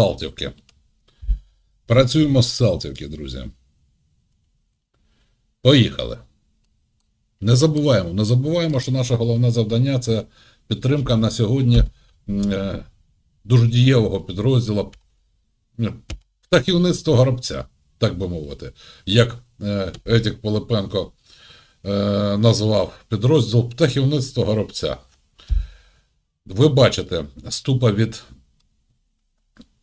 Салтівки. Працюємо з Салтівки, друзі. Поїхали. Не забуваємо, не забуваємо, що наше головне завдання це підтримка на сьогодні е, дуже дієвого підрозділу м, птахівництво горобця, так би мовити. Як Етік Пилипенко е, назвав підрозділ птахівництво горобця. Ви бачите, ступа від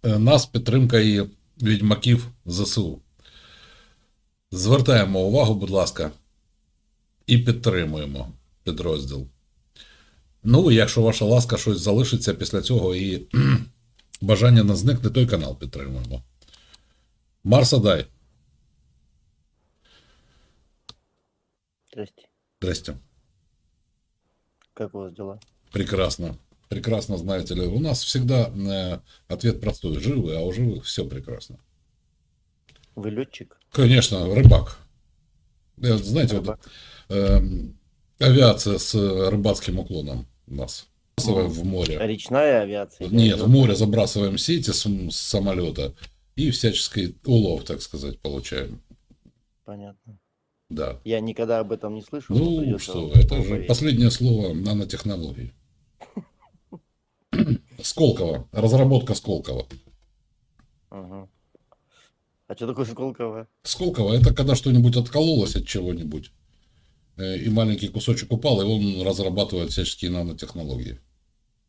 нас підтримка і відьмаків ЗСУ. Звертаємо увагу, будь ласка, і підтримуємо підрозділ. Ну, якщо ваша ласка щось залишиться після цього і бажання не зникне, той канал підтримуємо. Марса дай. Здрасте. Здрасте. Как у вас дела? Прекрасно. Прекрасно, знаете ли. У нас всегда э, ответ простой. Живы, а у живых все прекрасно. Вы летчик? Конечно, рыбак. Э, Знаете, вот, Рыбак. эм, авиация с э, рыбацким уклоном у нас. Забрасываем в море. Речная авиация? Нет, в море забрасываем сети с, с самолета и всяческий улов, так сказать, получаем. Понятно. Да. Я никогда об этом не слышал. Ну что, это же последнее слово нанотехнологий. Сколково, разработка Сколково. Ага. А что такое Сколково? Сколково это когда что-нибудь откололось от чего-нибудь, э, и маленький кусочек упал, и он разрабатывает всяческие нанотехнологии.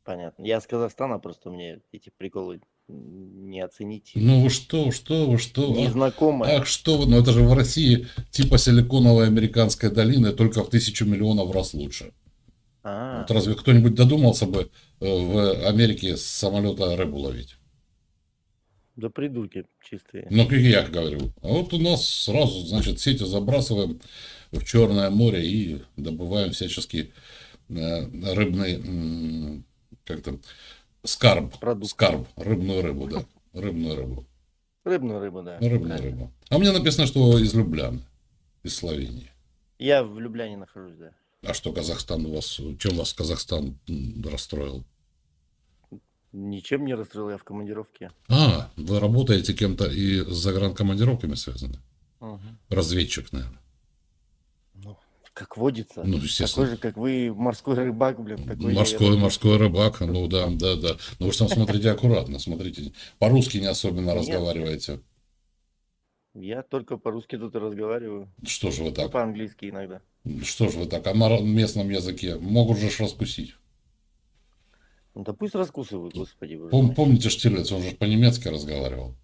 Понятно. Я с Казахстана, просто мне эти приколы не оценить. Ну что, что что? Не Ах, знакомо. ах, что вы, ну это же в России типа силиконовой американской долины, только в тысячу миллионов раз лучше. А, Вот разве кто-нибудь додумался бы э, в Америке с самолета рыбу ловить? да придурки чистые. Ну, как я говорю. А вот у нас сразу, значит, сети забрасываем в Черное море и добываем всяческий э, рыбный, как там, скарб. Продукт. Скарб. Рыбную рыбу, да. Рыбную рыбу. Рыбную рыбу, да. Рыбную рыбу. А мне написано, что из Любляны. Из Словении. Я в Любляне нахожусь, да. А что Казахстан у вас, чем вас Казахстан расстроил? Ничем не расстроил, я в командировке. А, вы работаете кем-то и с загранкомандировками связаны? Мгм. Разведчик, наверное. Ну, как водится. Ну, естественно. Такой же, как вы, морской рыбак, блин. Такой Морской, я- морской рыбак, ну да, да, да. Ну вы же там смотрите аккуратно, смотрите. По-русски не особенно Нет. разговариваете. Я только по-русски тут разговариваю. Что же вы Ну, так? по-английски иногда. Что же вы так? А на местном языке могут же ж раскусить. Ну да пусть раскусывают, господи. Пом- помните Штирлиц, он же по-немецки разговаривал.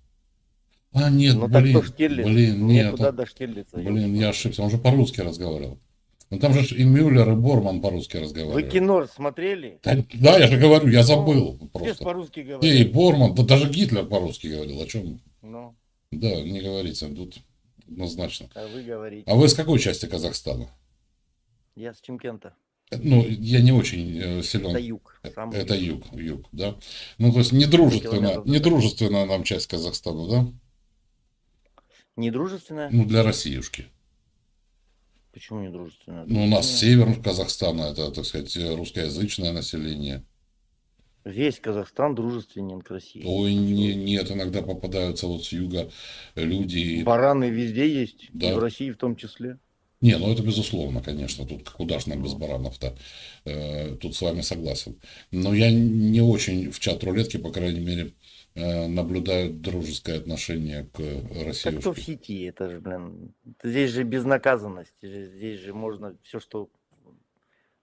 А, нет, Ну так блин, Штирлиц, блин, мне нет, куда он- до Штирлица? блин, я ошибся, он же по-русски разговаривал. Ну там же ж и Мюллер, и Борман по-русски Вы разговаривали. кино смотрели? Да, да, я же говорю, я забыл Все ж просто. по-русски И говорят. Борман, да даже Гитлер по-русски говорил, о чем? Ну, Да, не говорите, тут однозначно. а вы говорите. А вы из какой части Казахстана? Я с Чимкента. Ну, я не очень э, силен. Это юг. самый Это юг. юг, да. Ну, то есть недружественная, недружественная нам часть Казахстана, да? Недружественная? Ну, для Россиюшки. Почему недружественная? Ну, у нас Дружественная. север Казахстана, это, так сказать, э, русскоязычное население. Весь Казахстан дружественен к России. Ой, не, нет, иногда попадаются вот с юга люди. Бараны везде есть, Да. и в России в том числе. Не, ну это безусловно, конечно. Тут куда ж нам без баранов-то. Э, тут с вами согласен. Но я не очень в чат рулетки, по крайней мере, э, наблюдаю дружеское отношение к России. Так кто в сети? Это же, блин, здесь же безнаказанность. Здесь же можно все, что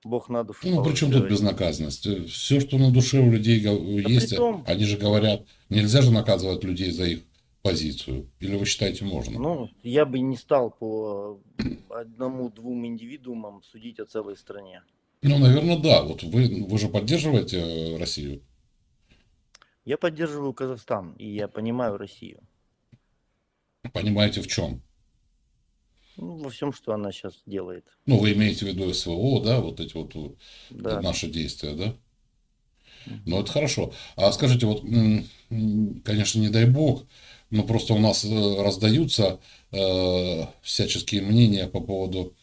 Бог на душу. Ну, при чем тут безнаказанность? Все, что на душе у людей го- есть, притом- они же говорят, нельзя же наказывать людей за их позицию. Или вы считаете, можно? Ну, я бы не стал по одному-двум индивидуумам судить о целой стране. Ну, наверное, да. Вот вы, вы же поддерживаете э, Россию. Я поддерживаю Казахстан, и я понимаю Россию. Понимаете, в чем? Ну, во всем, что она сейчас делает. Ну, вы имеете в виду СВО, да, вот эти вот Да. наши действия, да? Ну, это хорошо. А скажите, вот, конечно, не дай бог, но просто у нас э, раздаются э, всяческие мнения по поводу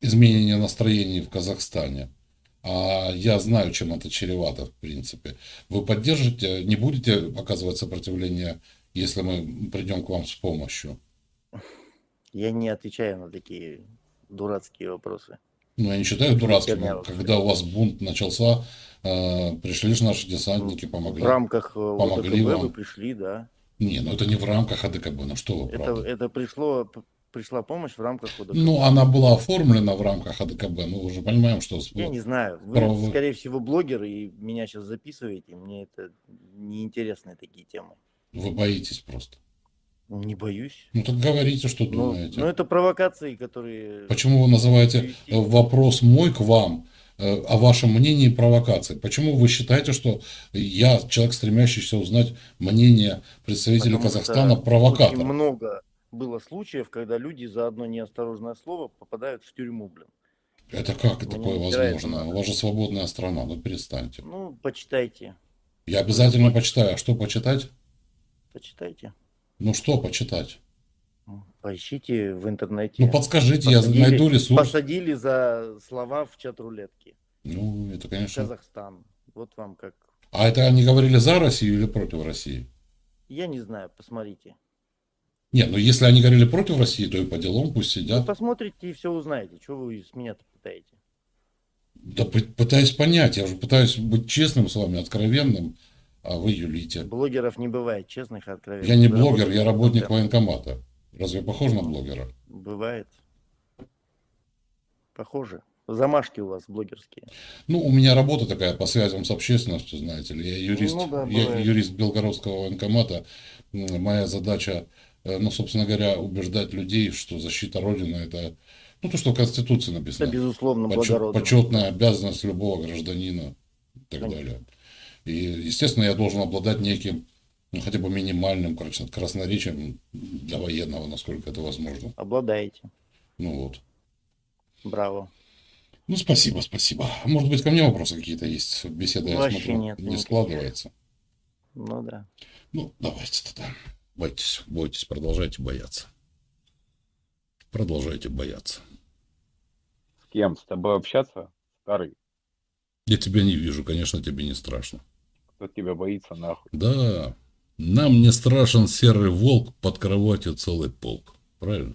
изменения настроений в Казахстане. а я знаю, чем это чревато, в принципе. Вы поддержите, не будете оказывать сопротивление, если мы придем к вам с помощью? Я не отвечаю на такие дурацкие вопросы. Ну, я не считаю дурацким, когда у вас бунт начался, э, пришли же наши десантники, помогли. В рамках э, Помогли ОДКБ вам. вы пришли, да. Не, ну это не в рамках АДКБ, ну что вы, Это, правда. это пришло, пришла помощь в рамках ОДКБ. Ну, она была оформлена в рамках АДКБ, ну, уже понимаем, что... Я не знаю. Вы, правовы- скорее всего, блогер, и меня сейчас записываете. Мне это неинтересны такие темы. Вы боитесь просто. Не боюсь. Ну, так говорите, что Ну, думаете. ну, это провокации, которые... Почему вы называете э, вопрос мой к вам о вашем мнении провокацией? Почему вы считаете, что я, человек, стремящийся узнать мнение представителей Потому Казахстана, провокатор? много было случаев, когда люди за одно неосторожное слово попадают в тюрьму, блин. Это как Мне такое возможно? У вас же свободная страна, ну перестаньте. Ну, почитайте. Я обязательно почитаю. А что почитать? Почитайте. Ну что почитать? Ну, Поищите в интернете. Ну подскажите, я Посадили- найду ресурс. Посадили за слова в чат рулетки. Ну, это, конечно. Казахстан. Вот вам как. А это они говорили за Россию или против России? Я не знаю, посмотрите. Нет, ну если они говорили против России, то и по делам пусть Вы сидят. посмотрите и все узнаете. Что вы с меня-то пытаете? Да пы- пытаюсь понять, я же пытаюсь быть честным с вами, откровенным, а вы юлите. Блогеров не бывает, честных и откровенных. Я не Вы блогер, я работник военкомата. Разве похож на блогера? Бывает. Похоже. Замашки у вас блогерские. Ну, у меня работа такая по связям с общественностью, знаете ли. Я юрист, Ну да, я бывает. юрист Белгородского военкомата. Моя задача, э, ну, собственно говоря, убеждать людей, что защита Родины это, ну, то, что в Конституции Это, написано. безусловно, Почет- благородно. почетная обязанность любого гражданина и так Конечно. далее. И, естественно, я должен обладать неким, ну, хотя бы минимальным красно- красноречием для военного, насколько это возможно. Обладаете. Ну вот. Браво. Ну, спасибо, спасибо. Может быть, ко мне вопросы какие-то есть? Беседа, я Вообще смотрю, нет, не никаких. складывается. Ну да. Ну, давайте тогда. Бойтесь, бойтесь, продолжайте бояться. Продолжайте бояться. С кем? С тобой общаться? Старый. Я тебя не вижу, конечно, тебе не страшно. Кто тебя боится, нахуй? Да, нам не страшен серый волк, под кроватью целый полк. Правильно?